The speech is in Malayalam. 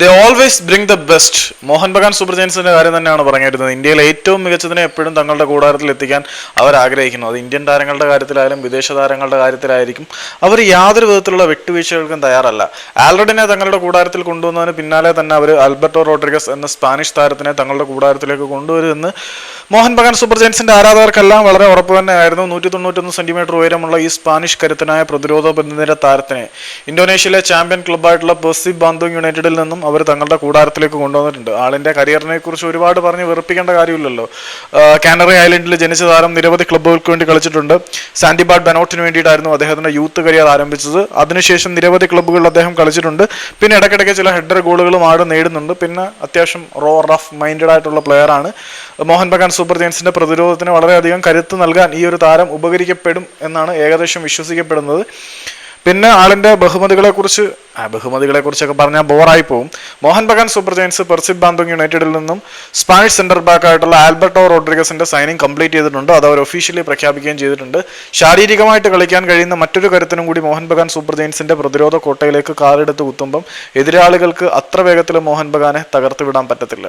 They always bring the best Mohun Bagan super ജയൻസിന്റെ കാര്യം തന്നെയാണ് പറഞ്ഞിരുന്നത്. ഇന്ത്യയിലെ ഏറ്റവും മികച്ചതിനെ എപ്പോഴും തങ്ങളുടെ കൂടാരത്തിൽ എത്തിക്കാൻ അവർ ആഗ്രഹിക്കുന്നു. അത് ഇന്ത്യൻ താരങ്ങളുടെ കാര്യത്തിലായാലും വിദേശ താരങ്ങളുടെ കാര്യത്തിലായിരിക്കും. അവർ യാതൊരു വിധത്തിലുള്ള വിട്ടുവീഴ്ചകൾക്കും തയ്യാറല്ല. ആൽറഡിനെ തങ്ങളുടെ കൂടാരത്തിൽ കൊണ്ടുവന്നതിന് പിന്നാലെ തന്നെ അവർ അൽബർട്ടോ റോഡ്രിഗസ് എന്ന സ്പാനിഷ് താരത്തിനെ തങ്ങളുടെ കൂടാരത്തിലേക്ക് കൊണ്ടുവരുമെന്ന് മോഹൻ ബഗാൻ സൂപ്പർ ജയൻസിന്റെ ആരാധകർക്കെല്ലാം വളരെ ഉറപ്പ് തന്നെയായിരുന്നു. നൂറ്റി തൊണ്ണൂറ്റൊന്ന് സെന്റിമീറ്റർ ഉയരമുള്ള ഈ സ്പാനിഷ് കരുത്തനായ പ്രതിരോധ ബന്ധുനിര താരത്തിനെ ഇന്തോനേഷ്യയിലെ ചാമ്പ്യൻ ക്ലബ്ബായിട്ടുള്ള പെർസി ബാന്തോങ് യുണൈറ്റഡിൽ നിന്നും അവർ തങ്ങളുടെ കൂടാരത്തിലേക്ക് കൊണ്ടുവന്നിട്ടുണ്ട്. ആളിന്റെ കരിയറിനെ കുറിച്ച് ഒരുപാട് പറഞ്ഞ് വെറുപ്പിക്കേണ്ട കാര്യമില്ലല്ലോ. കാനറി ഐലൻഡിൽ ജനിച്ച താരം നിരവധി ക്ലബ്ബുകൾക്ക് വേണ്ടി കളിച്ചിട്ടുണ്ട്. സാൻഡിബാഡ് ബനോട്ടിന് വേണ്ടിയിട്ടായിരുന്നു അദ്ദേഹത്തിന്റെ യൂത്ത് കരിയർ ആരംഭിച്ചത്. അതിനുശേഷം നിരവധി ക്ലബ്ബുകളിൽ അദ്ദേഹം കളിച്ചിട്ടുണ്ട്. പിന്നെ ഇടയ്ക്കിടയ്ക്ക് ചില ഹെഡർ ഗോളുകളും ആട് നേടുന്നുണ്ട്. പിന്നെ അത്യാവശ്യം റോ റഫ് മൈൻഡഡ് ആയിട്ടുള്ള പ്ലെയർ ആണ് മോഹൻ ബഗാൻ സൂപ്പർ ജയൻസിന്റെ പ്രതിരോധത്തിന് വളരെയധികം കരുത്ത് നൽകാൻ ഈ ഒരു താരം ഉപകരിക്കപ്പെടും എന്നാണ് ഏകദേശം വിശ്വസിക്കപ്പെടുന്നത്. പിന്നെ ആളിന്റെ ബഹുമതികളെ കുറിച്ച് ബഹുമതികളെ കുറിച്ചൊക്കെ പറഞ്ഞാൽ ബോറായി പോകും Mohun Bagan super giants Persib Bandung യുണൈറ്റഡിൽ നിന്നും സ്പാനിഷ് സെന്റർ ബാക്ക് ആയിട്ടുള്ള ആൽബർട്ടോ റോഡ്രിഗസിന്റെ സൈനിങ് കംപ്ലീറ്റ് ചെയ്തിട്ടുണ്ട്. അത് അവർ ഒഫീഷ്യലി പ്രഖ്യാപിക്കുകയും ചെയ്തിട്ടുണ്ട്. ശാരീരികമായിട്ട് കളിക്കാൻ കഴിയുന്ന മറ്റൊരു കരുത്തിനും കൂടി മോഹൻ ബഗാൻ സൂപ്പർ ജയൻസിന്റെ പ്രതിരോധ കോട്ടയിലേക്ക് കാറെടുത്ത് കുത്തുമ്പം എതിരാളികൾക്ക് അത്ര വേഗത്തിൽ മോഹൻ ബഗാനെ തകർത്ത് വിടാൻ പറ്റത്തില്ല.